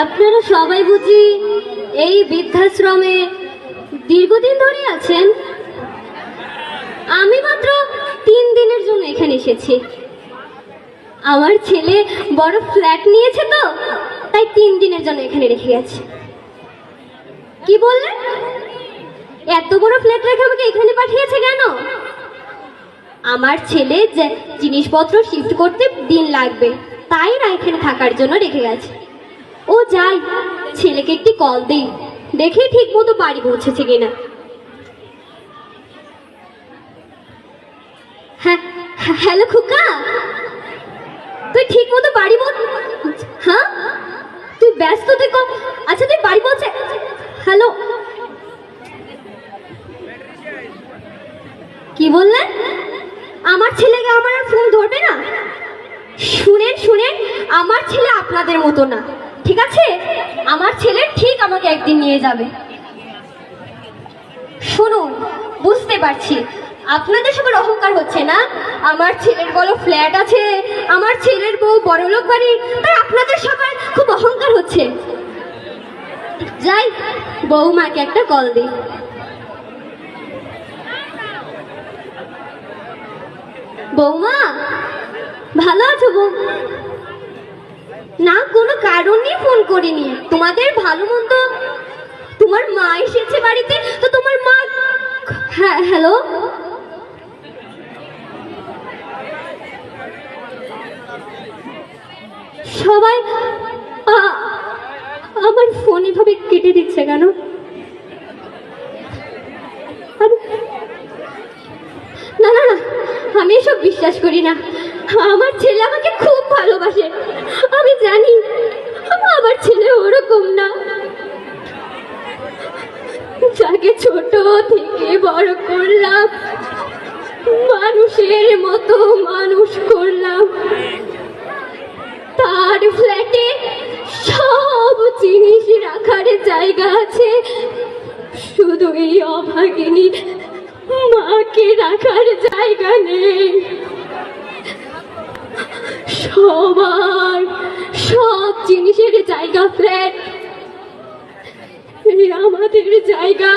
আপনারা সবাই বুঝি এই বৃদ্ধাশ্রমে দীর্ঘদিন ধরে আছেন? আমি মাত্র তিন দিনের জন্য এখানে এসেছি। আমার ছেলে বড় ফ্ল্যাট নিয়েছে তো, তাই তিন দিনের জন্য এখানে রেখে গেছে। কি বললেন? এত বড় ফ্ল্যাট রেখে আমাকে এখানে পাঠিয়েছে কেন? আমার ছেলে যে জিনিসপত্র শিফট করতে দিন লাগবে তাই না এখানে থাকার জন্য রেখে গেছে। ও যাই ছেলেকে একটি কল দিই দেখি ঠিক মতো বাড়ি পৌঁছেছে কিনা। হ্যাঁ হ্যাঁ, হ্যালো খুকা তুই ঠিক মতো বাড়ি হ্যাঁ? তুই ব্যস্ত তুই আচ্ছা তুই বাড়ি পৌঁছে হ্যালো। কি বললেন আমার ছেলেকে আমার আর ফোন ধরবে না? শুনেন শুনেন, আমার ছেলে আপনাদের মতো না, ঠিক আছে? আমার ছেলে ঠিক আমাকে একদিন নিয়ে যাবে। শুনুন, বুঝতে পারছি, আপনাদের সবার অহংকার হচ্ছে না? আমার ছেলের বড় ফ্ল্যাট আছে, আমার ছেলের বউ বড়লোক বাড়ি, তাই আপনাদের সবার খুব অহংকার হচ্ছে। যাই বৌমাকে একটা কল দিই। বৌমা, ভালো আছো বৌ? না, কোনো কারণ ফোন করিনি। তোমাদের ভালো মন্দ, তোমার মা এসেছে বাড়িতে, তো তোমার মা হ্যাঁ হ্যালো সবাই আমার ফোন এভাবে কেটে দিচ্ছে কেন আমি- না না না আমি এসব বিশ্বাস করি না। আমার ছেলে আমাকে খুব ভালোবাসে। আমি জানি, আমার ছেলে ওরকম না। যাকে ছোট থেকে বড় করলাম, মানুষের মতো মানুষ করলাম। তার ফ্ল্যাটে সব জিনিস রাখার জায়গা আছে। শুধু এই অভাগিনী মাকে রাখার জায়গা নেই। সবার সব জিনিসের জায়গা ফ্ল্যাট এই আমাদের জায়গা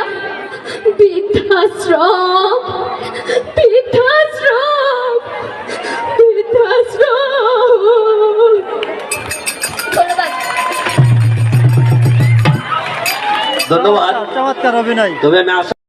বৃদ্ধাশ্রম। বৃদ্ধাশ্রম। বৃদ্ধাশ্রম। ধন্যবাদ। ধন্যবাদ চমৎকার অভিনয়। তবে আমি